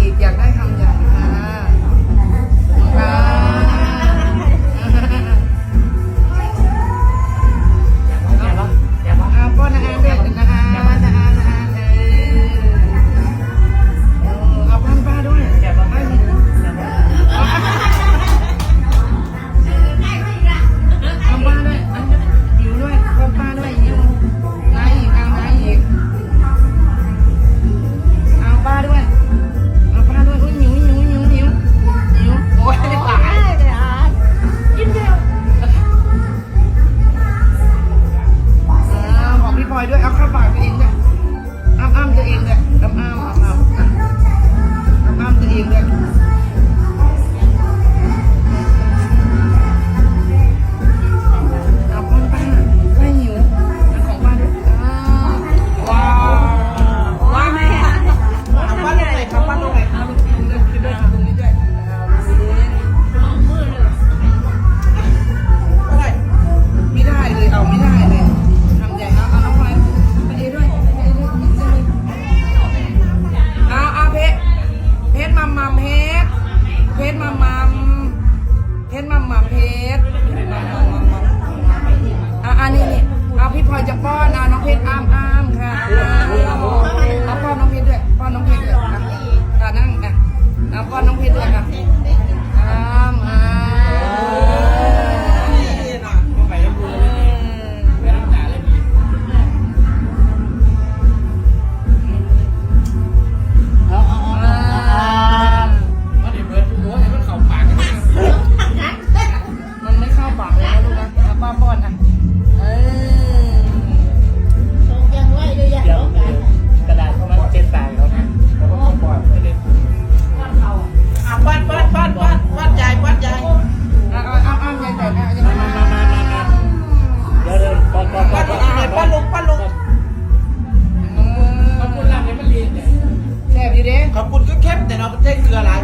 di เพชรมัมมัมเพชรมัมมัมเพชร เนาะใช้เกลือหลาย